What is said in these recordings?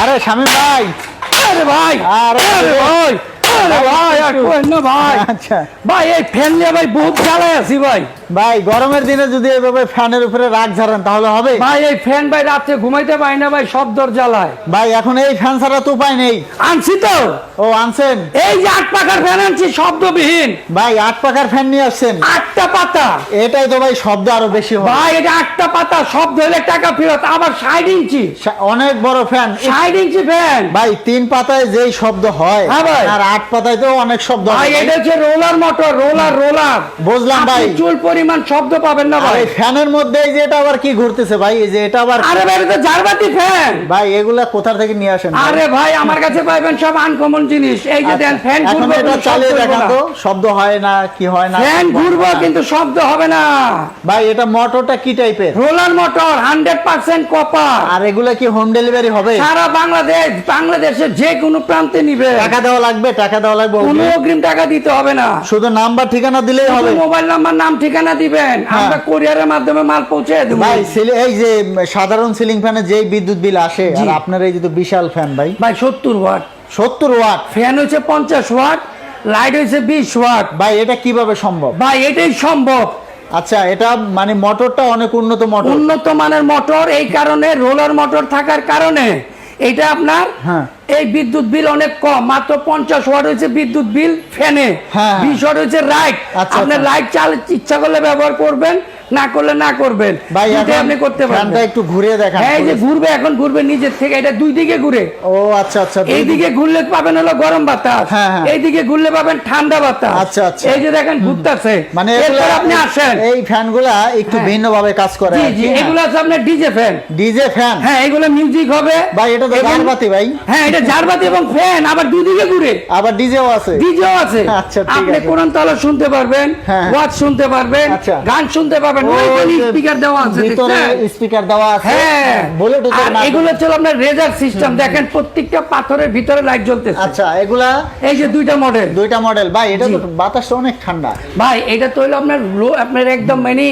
আরে শামিম ভাই। আরে ভাই আরে ভাই। আরে ভাই আর না ভাই। আচ্ছা। ভাই এই ফ্যান নিয়ে ভাই বহুত জ্বালায় আছি ভাই। ভাই গরমের দিনে যদি এভাবে ফ্যানের উপরে রাগ ঝাড়েন তাহলে হবে। ভাই এই ফ্যান ভাই রাত্রে ঘুমাইতে পারি না ভাই শব্দর জ্বালায় ভাই এখন এই ফ্যান ছাড়া তো উপায় নেই। আনছি তো। ও আনছেন? এই যে আট পাখার ফ্যান আনছি শব্দবিহীন। ভাই আট পাখার ফ্যান নিয়ে আসছেন। আটটা পাতা। এটাই তো ভাই শব্দ আরও বেশি হয় ভাই এটা আটটা পাতা শব্দ হলে টাকা ফেরত আবার ষাট ইঞ্চি। অনেক বড় ফ্যান। ষাট ইঞ্চি ফ্যান। ভাই তিন পাতায় যেই শব্দ হয় হ্যাঁ ভাই। আর আট পাতায় তো অনেক শব্দ হয়। এটা হচ্ছে রোলার মোটর রোলার রোলার। বুঝলাম ভাই। চুল পরিমাণ শব্দ পাবেন না ভাই। ফ্যানের মধ্যে এই যে এটা আবার কি ঘুরতেছে ভাই? এই যে এটা আবার আরে ভাই এটা জারবাতি ফ্যান। ভাই এগুলা কোথা থেকে নিয়ে আসেন আরে ভাই আমার কাছে পাইবেন সব আনকমন জিনিস। এই যে আচ্ছা, দেন ফ্যান ঘুরবে এটা চালিয়ে দেখান তো শব্দ হয় না কি হয় না ফ্যান ঘুরবো কিন্তু শব্দ হবে না। ভাই এটা মোটরটা কি টাইপের? Roller motor hundred percent copper. আর এগুলা কি হোম ডেলিভারি হবে? সারা বাংলাদেশ বাংলাদেশের যে কোনো প্রান্তে নিবে। টাকা দেওয়া লাগবে টাকা দেওয়া লাগবে কোনো? অগ্রিম টাকা দিতে হবে না। শুধু নাম্বার ঠিকানা দিলেই হবে। মোবাইল নাম্বার নাম ঠিকানা দিবেন? হ্যাঁ। আমরা কোরিয়ারের মাধ্যমে মাল পৌঁছে দেবো। ভাই এই যে সাধারণ সিলিং ফ্যানে বিদ্যুৎ বিল আসে আর আপনার এই যে বিশাল ফ্যান ভাই। ভাই সত্তর ওয়াট সত্তর ওয়াট ফ্যান হচ্ছে পঞ্চাশ ওয়াট লাইট হচ্ছে বিশ ওয়াট ভাই এটা কীভাবে সম্ভব? ভাই এটাই সম্ভব। আচ্ছা এটা মানে মোটরটা অনেক উন্নত মোটর উন্নত মানের মোটর এই কারণে রোলার মোটর থাকার কারণে এটা আপনার হ্যাঁ। এই বিদ্যুৎ বিল অনেক কম মাত্র পঞ্চাশ ওয়াট হয়েছে বিদ্যুৎ বিল ফ্যানে হ্যাঁ। বিশ ওয়াট হয়েছে রাইট আপনার রাইট আচ্ছা। লাইট চাল ইচ্ছা করলে ব্যবহার করবেন না করলে না করবেন। ভাই আপনি করতে পারবেন। একটু ঘুরিয়ে দেখান হ্যাঁ এই যে ঘুরবে এখন ঘুরবে নিজের থেকে। এটা দুই দিকে ঘুরে। ও আচ্ছা আচ্ছা দুই এইদিকে ঘুরলে পাবেন হলো গরম বাতাস। হ্যাঁ, হ্যাঁ। এইদিকে ঘুরলে পাবেন ঠান্ডা বাতাস। আচ্ছা, আচ্ছা। এই যে দেখেন ঘুরতেছে। মানে এরপর আপনি আসেন। এই ফ্যানগুলা একটু হ্যাঁ। ভিন্ন ভাবে কাজ করে জি জি এগুলো আছে আপনার ডিজে ফ্যান। DJ fan? হ্যাঁ এগুলো মিউজিক হবে। ভাই এটা তো জারবাতি ভাই। হ্যাঁ এটা জারবাতি এবং ফ্যান আবার দুদিকে ঘুরে। আবার ডিজেও আছে। ডিজেও আছে। আচ্ছা, আপনি। কোরআন তালা শুনতে পারবেন। ওয়াজ শুনতে পারবেন আচ্ছা। গান শুনতে পারবেন ওই স্পিকার দেওয়া আছে ভিতরে স্পিকার দেওয়া আছে। হ্যাঁ। বুলেট আর এগুলো হচ্ছে আপনার রেজার সিস্টেম। দেখেন প্রত্যেকটা পাথরের ভিতরে লাইট জ্বলতেছে। আচ্ছা এগুলা এই যে দুইটা মডেল দুইটা মডেল ভাই এটা। তো বাতাসটা অনেক ঠান্ডা। ভাই এটা তো হলো আপনার লো আপনার একদম মানে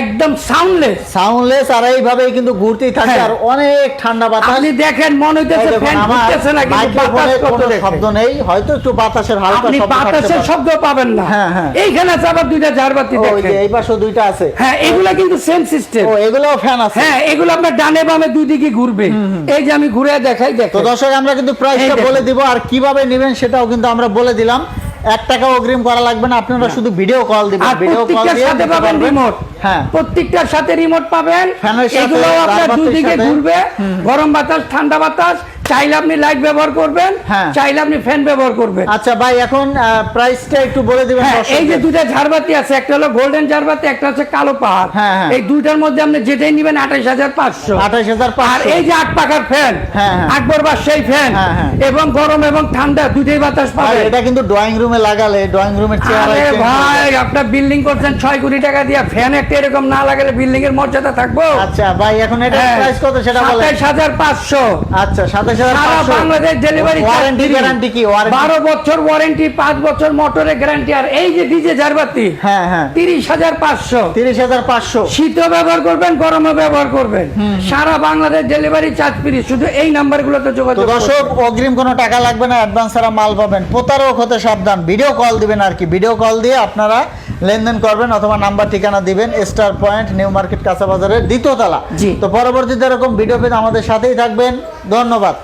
একদম সাউন্ডলেস সাউন্ডলেস আর এইভাবেই কিন্তু ঘুরতেই থাকে হ্যাঁ। আর অনেক ঠান্ডা বাতাস। আপনি দেখেন মনে হইতেছে ফ্যান ঘুরতেছে না কিন্তু বাতাস কোনো শব্দ নেই হয়তো একটু বাতাসের হালকা শব্দ থাকতে বাতাসের শব্দ পাবেন না। হ্যাঁ, হ্যাঁ। এইখানে আছে আবার দুইটা জারবাতি ও, ওই যে এই পাশে দুইটা আছে। হ্যাঁ এগুলা কিন্তু সেম সিস্টেম ও এগুলোও ফ্যান আছে। হ্যাঁ এগুলো আপনার ডানে বামে দুই দিকে ঘুরবে। এই যে আমি ঘুরে দেখাই তো দর্শক আমরা কিন্তু প্রাইসটা বলে দিব আর কীভাবে নেবেন সেটাও কিন্তু আমরা বলে দিলাম। এক টাকা অগ্রিম করা লাগবে না আপনারা শুধু ভিডিও কল দিবেন ভিডিও কল দিয়ে সাথে পাবেন রিমোট হ্যাঁ প্রত্যেকটার সাথে রিমোট পাবেন এগুলো আপনার দুই জারবাতির দিকে সাথে। ঘুরবে গরম বাতাস ঠান্ডা বাতাস চাইলে আপনি লাইট ব্যবহার করবেন হ্যাঁ। চাইলে আপনি ফ্যান ব্যবহার করবেন আচ্ছা ভাই এখন প্রাইসটা একটু বলে দিবেন হ্যাঁ এই যে। দুইটা ঝাড়বাতি আছে একটা হলো গোল্ডেন ঝাড়বাতি একটা হচ্ছে কালো পাহাড়। এই দুইটার মধ্যে আপনি যেটাই নিবেন আঠাইশ হাজার পাঁচশো আঠাশ হাজার পাঁচশো এই যে আট পাখার ফ্যান। আকবর বা সেই ফ্যান। এবং গরম এবং ঠান্ডা দুইটাই বাতাস পাবে এটা কিন্তু ড্রয়িং রুমে লাগালে ড্রয়িং রুমের চেয়ার ভাই আপনার বিল্ডিং করছেন ছয় কোটি টাকা দিয়ে ফ্যান একটা এরকম না লাগালে বিল্ডিং এর মর্যাদা থাকব? আচ্ছা ভাই এখন এটা হ্যাঁ। প্রাইস কত সেটা বলেন। সাতাইশ হাজার পাঁচশো। আচ্ছা সাতাশ হাজার সারা বাংলাদেশ ডেলিভারি ওয়ারেন্টি গ্যারান্টি কি? ওয়ারেন্টি বারো বছর ওয়ারেন্টি পাঁচ বছর মোটরের গ্যারান্টি আর এই যে ডিজে ঝাড়বাতি হ্যাঁ হ্যাঁ। তিরিশ হাজার পাঁচশো। তিরিশ হাজার পাঁচশো। শীতও ব্যবহার করবেন গরমও ব্যবহার করবেন। সারা বাংলাদেশ ডেলিভারি চার্জ ফ্রি শুধু এই নাম্বারগুলোতে যোগাযোগ দর্শক অগ্রিম কোনো টাকা লাগবে না অ্যাডভান্স ছাড়া মাল পাবেন। প্রতারক হতে সাবধান। ভিডিও কল দিবেন আর কি। ভিডিও কল দিয়ে আপনারা লেনদেন করবেন অথবা নাম্বার ঠিকানা দিবেন স্টার পয়েন্ট নিউ মার্কেট কাঁচা বাজারের দ্বিতীয় তলা। তো পরবর্তীতে এরকম ভিডিও পেতে আমাদের সাথেই থাকবেন। ধন্যবাদ।